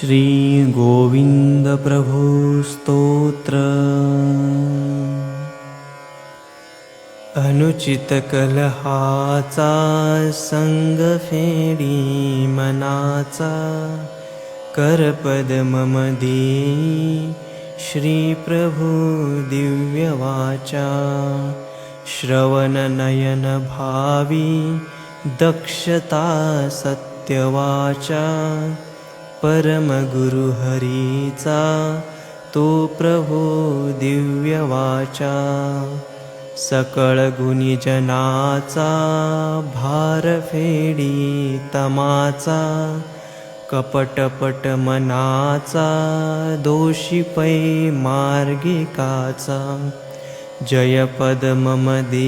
श्रीगोविन्दप्रभुस्तोत्र। अनुचितकलहाचा सङ्गफेडी मनाचा करपदममदी श्रीप्रभु दिव्यवाचा श्रवणनयनभावी दक्षता सत्यवाचा परमगुरुहरीचा तो प्रभो दिव्यवाचा भार भारफेडी तमाचा कपटपट मनाचा दोषीपै मार्गिकाचा जयपदममदी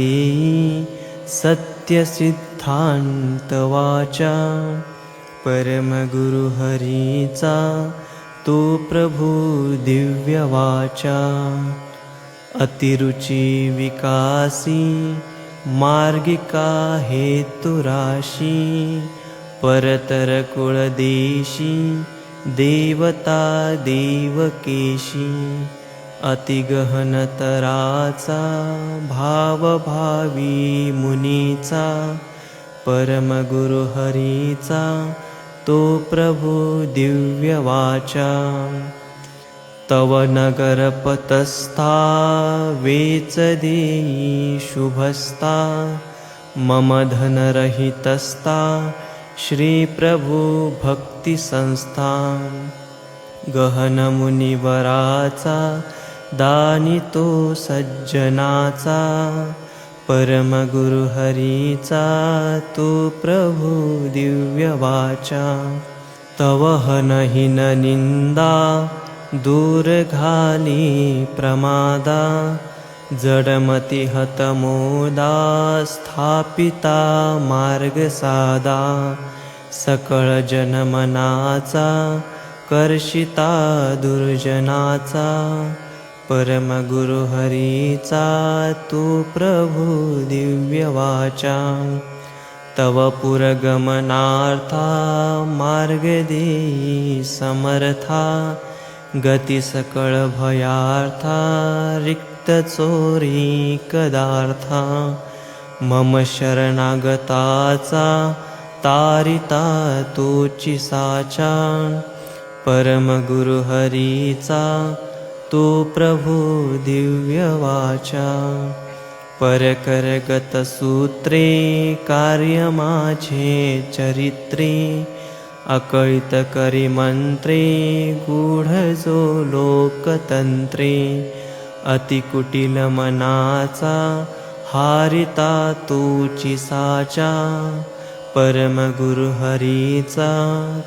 सत्यसिद्धान्तवाचा परमगुरुहरीचा तो प्रभु दिव्यवाचा। अतिरुचि विकासी मार्गिका हेतुराशी परतरकुलदेशी देवता देवकेशी। अतिगहनतराचा भावभावी मुनीचा परमगुरुहरीचा तो प्रभु दिव्यवाचा। तव नगरपतस्था वेचदेयी शुभस्ता मम धनरहितस्था श्रीप्रभु भक्तिसंस्था। गहनमुनिवराचा दानितो सज्जनाचा परमगुरुहरीचा तु प्रभु दिव्यवाचा। तव हनहिन निन्दा दूरघाली प्रमादा। जडमतिहतमोदा स्थापिता मार्गसादा सकळजनमनाचा कर्षिता दुर्जनाचा परमगुरुहरीचा तु प्रभु दिव्यवाचा. तव पुरगमनार्था मार्गदेयी समर्था. गतिसकळभयार्था रिक्तचोरी कदार्था. मम शरणागताचा तारिता तोचि साचा परमगुरुहरीचा तो प्रभो दिव्यवाचा. परकरगतसूत्रे कार्यमाझे चरित्रे. अकळितकरिमन्त्रे गूढजो लोकतन्त्रे अतिकुटिलमनाचा हारिता तूची साचा परमगुरुहरीचा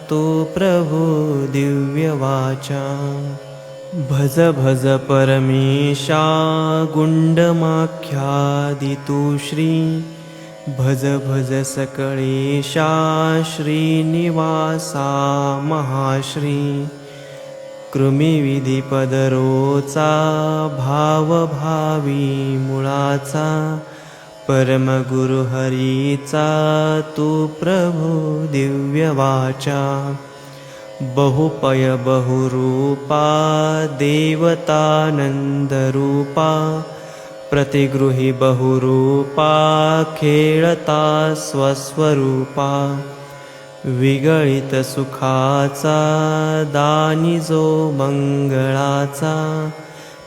तो प्रभो दिव्यवाचा. भज भज परमेशा गुण्डमाख्यादितु श्री भज भज सकळेशा श्रीनिवासा महाश्री कृमिविधिपदरोचा भावभावी मुळाचा परमगुरुहरीचा तु प्रभु दिव्यवाचा बहुपय बहुरूपा देवतानन्दरूपा प्रतिगृहि बहुरूपा खेळता स्वस्वरूपा विगळितसुखाचा दानिजो मङ्गलाचा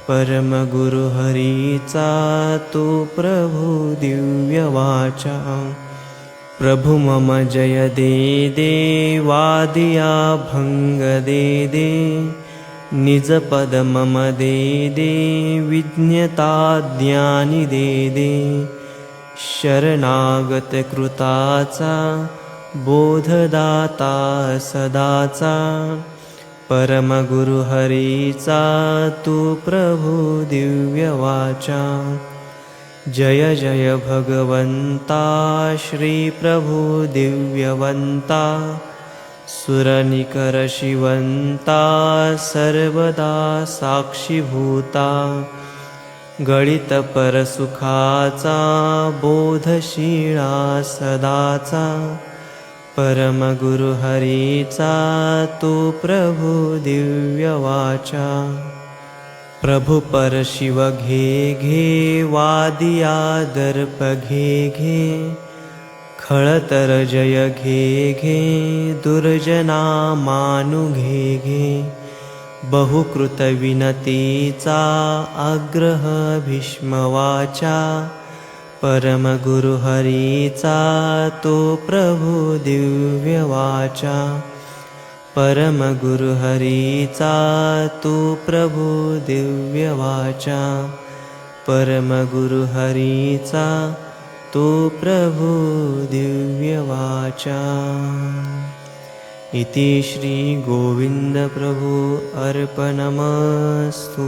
परमगुरुहरीचा तु प्रभु दिव्यवाचा प्रभु मम जय दे दे वादिया भङ्ग दे दे निजपद मम दे दे विज्ञता ज्ञानि दे दे शरणागतकृताचा बोधदाता सदाचा परमगुरुहरीचा तु प्रभु दिव्यवाचा जय जय भगवन्ता श्रीप्रभु दिव्यवन्ता सुरनिकरशिवन्ता सर्वदा साक्षिभूता गळितपरसुखाचा बोधशीळा सदाचा परमगुरुहरीचा तो प्रभु पर शिव घे घे वादिया दर्प घे घे खळतर जय घे घे दुर्जना मानु घे घे बहुकृतविनतीचा आग्रह भीष्मवाचा परमगुरुहरीचा तो प्रभु दिव्यवाचा परमगुरुहरीचा तो प्रभु दिव्यवाचा। परमगुरुहरीचा तो प्रभु दिव्यवाचा। इति श्रीगोविन्दप्रभु अर्पणमस्तु